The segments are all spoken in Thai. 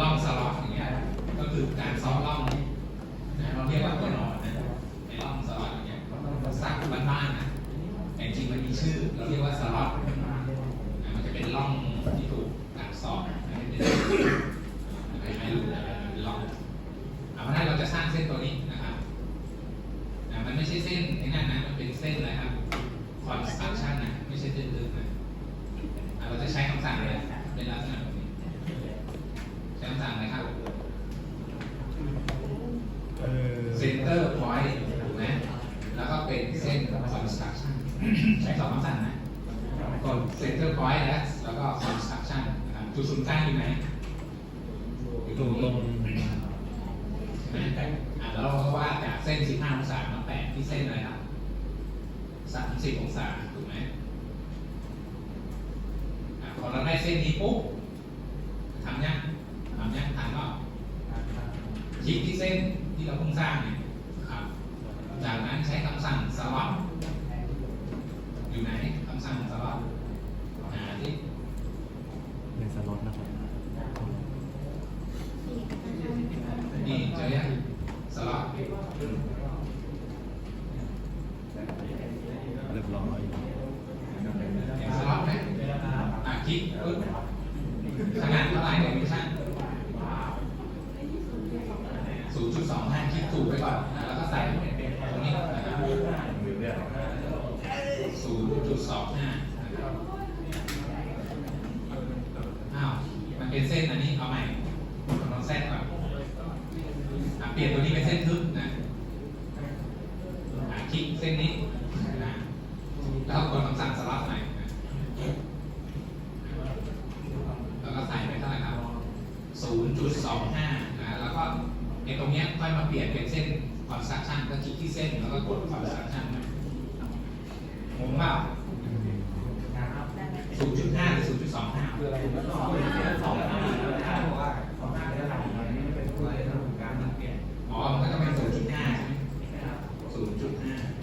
ร่องสล็อตอย่างเงี้ยก็คือการซ้อมร่องนี้นะเราเรียกว่าตัวนอนนะในร่องสล็อตอย่างเงี้ยสักบ้านๆนะแต่จริงมันมีชื่อ เราเรียกว่าสล็อตนะมันจะเป็นร่องที่ถูกตัดสอนะไม่เป็นไม่ไม่รู้นะเป็นร่องเพราะนั้นเราจะสร้างเส้นตัวนี้นะครับอะมันไม่ใช่เส้นไอ้นั่นนะมันเป็นเส้นอะไรครับ construction นะไม่ใช่เส้นลึกนะอะเราจะใช้คำสั่งอะไรเป็นลักษณะแบบนี้ ใช้คำสั่งอะไรครับเออ center point ถูกไหมแล้วก็เป็นเส้น construction ใช้สองคำสั่งนะกด center point แล้วแล้วก็ construction นะครับจุดศูนย์กลางอยู่ไหนอยู่ตรงตรงใช่ไหมอะแล้วเราก็ว่าจากเส้น 15 องศามาแปะที่เส้นอะไรครับ30 องศาถูกไหมอะพอเราได้เส้นนี้ปุ๊บทำยังทำยังทำก็ คลิกที่เส้น ที่เราเพิ่งสร้างเนี่ยครับจากนั้นใช้คำสั่ง swap อยู่ไหนคำสั่ง swap หาที่ในสล็อตนะครับนี่เจอยัง swap เรียบร้อยเห็น swap ไหมอะคลิกปึ๊บขนาดเท่าไหร่เนี่ยมิชชั่น0.25คลิกถูกไปก่อนนะแล้วก็ใส่ตรงนี้นะครับ 0.25นะครับอ้าว มันเป็นเส้นอันนี้เอาใหม่ลองแทรกก่อนเปลี่ยนตัวนี้เป็นเส้นทึบนะอะคลิกเส้นนี้นะแล้วกดคำสั่งสลับใหม่แล้วก็ใส่ไปเท่าไหร่ครับ 0.25นะแล้วก็ไอ้ตรงเนี้ยค่อยมาเปลี่ยนเป็นเส้น construction ก็คลิกที่เส้นแล้วก็กด construction นะ งงเปล่า0.5หรือ0.25คืออะไรอ๋อมันก็ต้องเป็น0.5ใช่ไหม0.5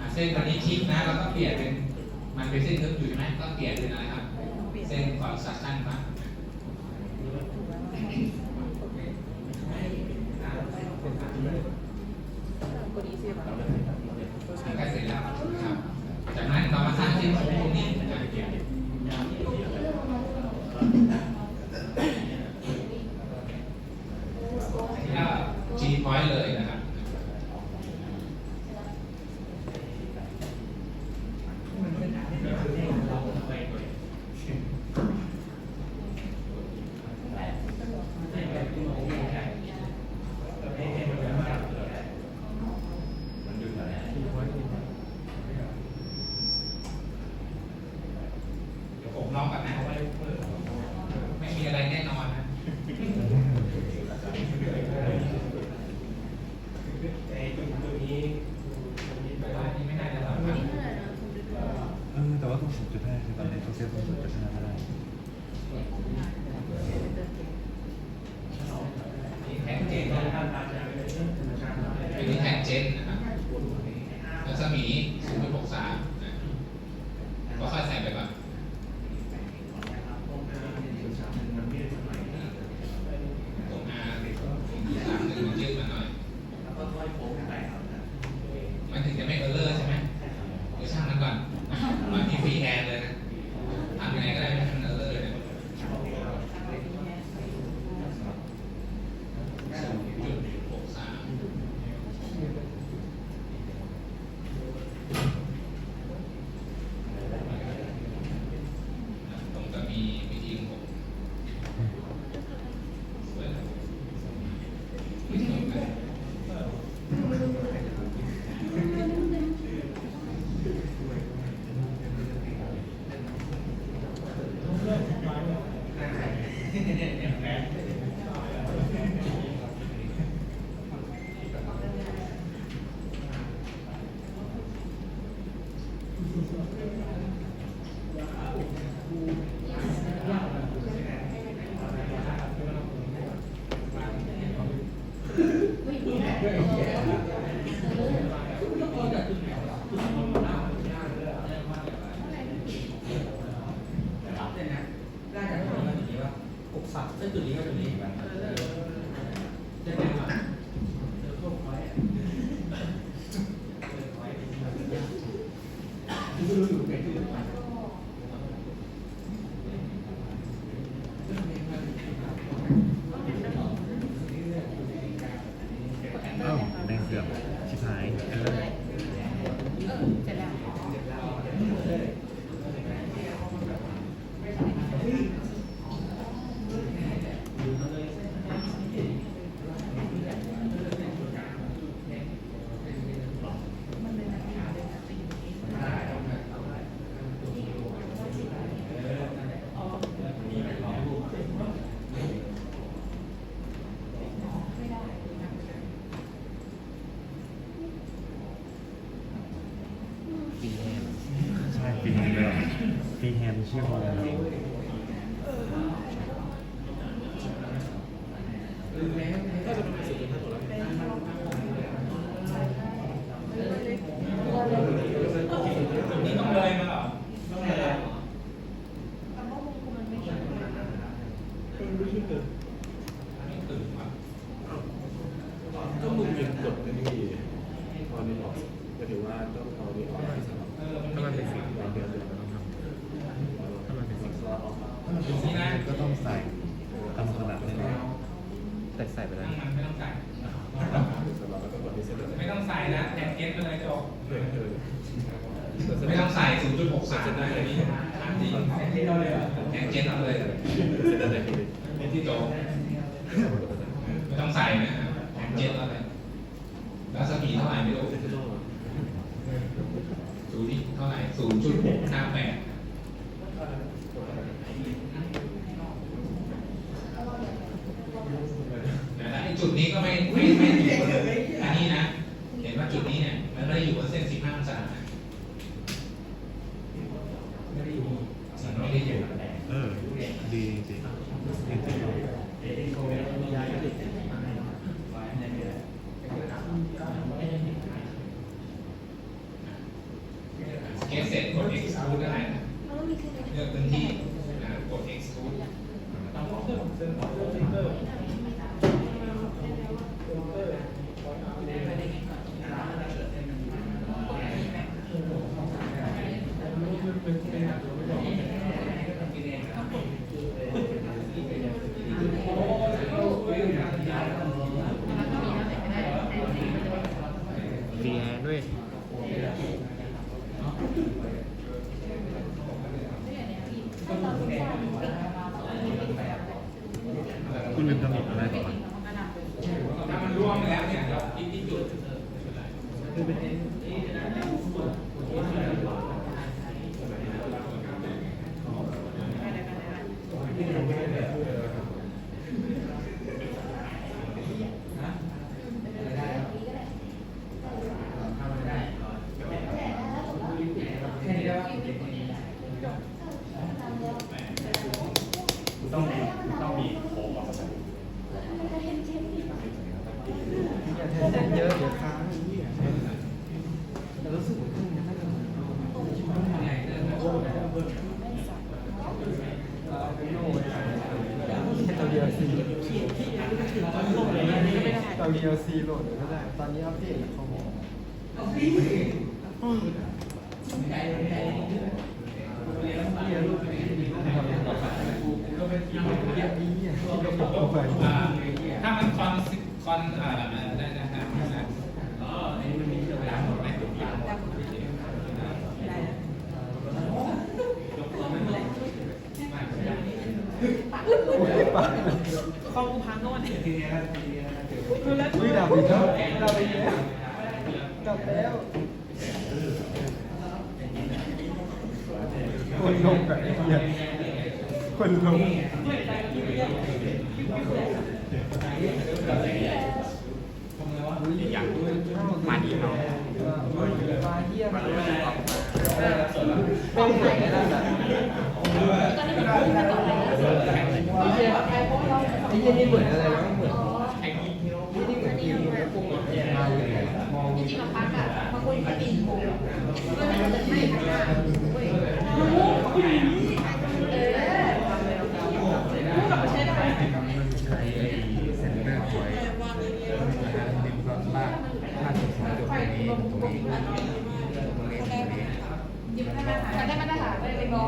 อะเส้นตอนนี้คลิกนะแล้วก็เปลี่ยนเป็นมันเป็นเส้นทึบอยู่ใช่ไหมก็เปลี่ยนเป็นอะไรครับ เส้น construction บ้างใกล้เสร็จแล้นครับ จากนั้นเรามาสร้างเส้นโค้งตรงนี้นะที่ก็ G point เลยนะครับ เดี๋ยวผมลองก่อนนะไม่มีอะไรแน่นอนนะนี่ไม่น่าจะสำคัญเออแต่ว่าตรงศูนย์จุดห้าคือตอนนี้ต้องเซฟตรงศูนย์จุดห้าไม่ได้นี่แท็กเจนนะครับเป็นนี่แท็กเจนนะครับรัศมี ต้องใส่ตามขนาดเลยนะแต่ใส่ไปแล้วไม่ต้องใส่ไม่ต้องใส่นะแทนเก็ตไปเลยจบไม่ต้องใส่ 0.63นะอันนี้อันนี้แทนเก็ตเอาเลยแทนเก็ตเอาเลยเป็นที่โจไม่ต้องใส่นะแทนเก็ตเอาเลยแล้วสปีเท่าไหร่ไม่รู้ เซ็ตก็ต้อง ศูนย์นี่เท่าไหร่ 0.58แต่ไอ้จุดนี้ก็ไม่ไม่ไม่อยู่บนอันนี้นะ เห็นว่าจุดนี้เนี่ย มันไม่ได้อยู่บนเส้น 15 องศานะไม่ได้อยู่มันไม่ได้อยู่ เออ ดีจริงๆจริงๆย้ายก็ติดเกสเสร็จกด exclude ได้นะมันต้องมีคือเลือกพื้นที่นะกด exclude ฟรีแฮนด์ด้วย คุณลืมทำอีกอะไรก่อน ถ้ามันร่วงไปแล้วเนี่ยเราคิดที่จุด ต้องมีต้องมีโค้งออกมา เส้นเยอะเดี๋ยวค้างแต่รู้สึกว่าเครื่องนี้น่าจะให้ตัว DLC ตัว DLC โหลดก็ได้ ตอนนี้อัปเดตเขาบอกไปอ่าถ้ามันคอนคอนอ่าได้นะครับอ๋ออันนี้มันมีเวลาหมดไหมคอกูพังก็วันนี้ อุ้ยดับอีกแล้วดับอีกแล้วดับแล้วคนลงกับเนี้ยคนลงอยากมาดีเนาะมาเหี้ยมาต้องไหนนั่นแหละตอนนี้มันพุ่งไปต่อไปแล้วไอ้เหี้ยไอ้เหี้ยนี่เป็นไรวะเหมือน ได้มาตรฐานเลยเป็นบอ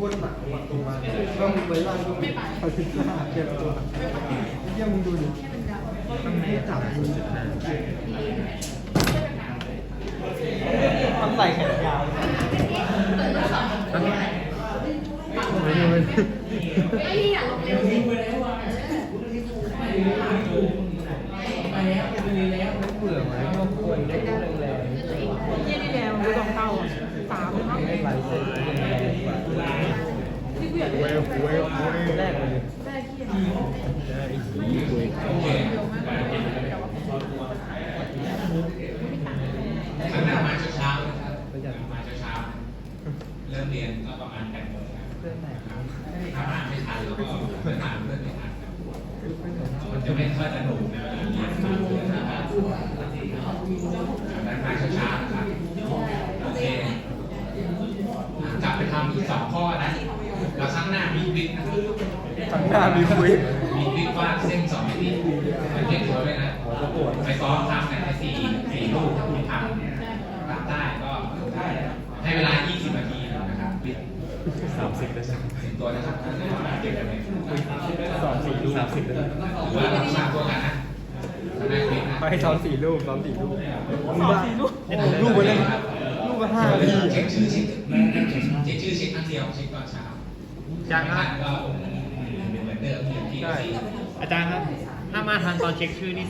แม่พูดหนักตรงมาก็มึงไปล่างก็ไม่ไปเขาถึงจะหาเจ็บตัวเยี่ยมึงดูดิมันไม่จับมึงมันใส่แขนยาวไม่ดูมันไอ้ที่อยากลงเร็วสิเบื่อไหมพวกคนได้พูดแรงยี่นี่แดงดูสองเต้าอะสามเลยมั้งๆไม่ไหลเส้นแรงกว่า ที่กูอยากได้ เวลเวลเวลแรกเลยได้ที่ได้อีกทีเวลโอเคคณะมาเช้าๆนะครับมาเช้าๆเริ่มเรียนก็ประมาณแปดโมงครับเพื่อนครับถ้ามาไม่ทันเราก็เพื่อนถามเพื่อนไม่ทันมันจะไม่ค่อยสนุกนะเวลาเรียนนะครับดังนั้นเช้าๆนะครับโอเคกลับไปทำอีกสองข้อนะแล้วครั้งหน้ามีวิกนะครับ ข้างหน้ามีคุยมีวิกวาดเส้นสองมิติเป็นเรียกตัวเลยนะไปซ้อมทำในสี่สี่รูปที่ทำทำได้ก็ได้ให้เวลา 20 นาทีนะครับวิกสามสิบได้ใช่ไหมตัวนะครับเก็บไว้ไหมสองสี่ลูกสามสิบได้หรือว่าเราสางตัวกันนะไปซ้อนสี่ลูกซ้อนสี่ลูกซ้อนสี่ลูกลูกไปเลยลูกมาห้าทีเช็คชื่อเช็คเช็คชื่อเช็คครั้งเดียวเช็คตอนเช้าจังนเดิมอย่างที่ ได้ สี่ อาจารย์ครับ ถ้ามาทันตอนเช็คชื่อนี่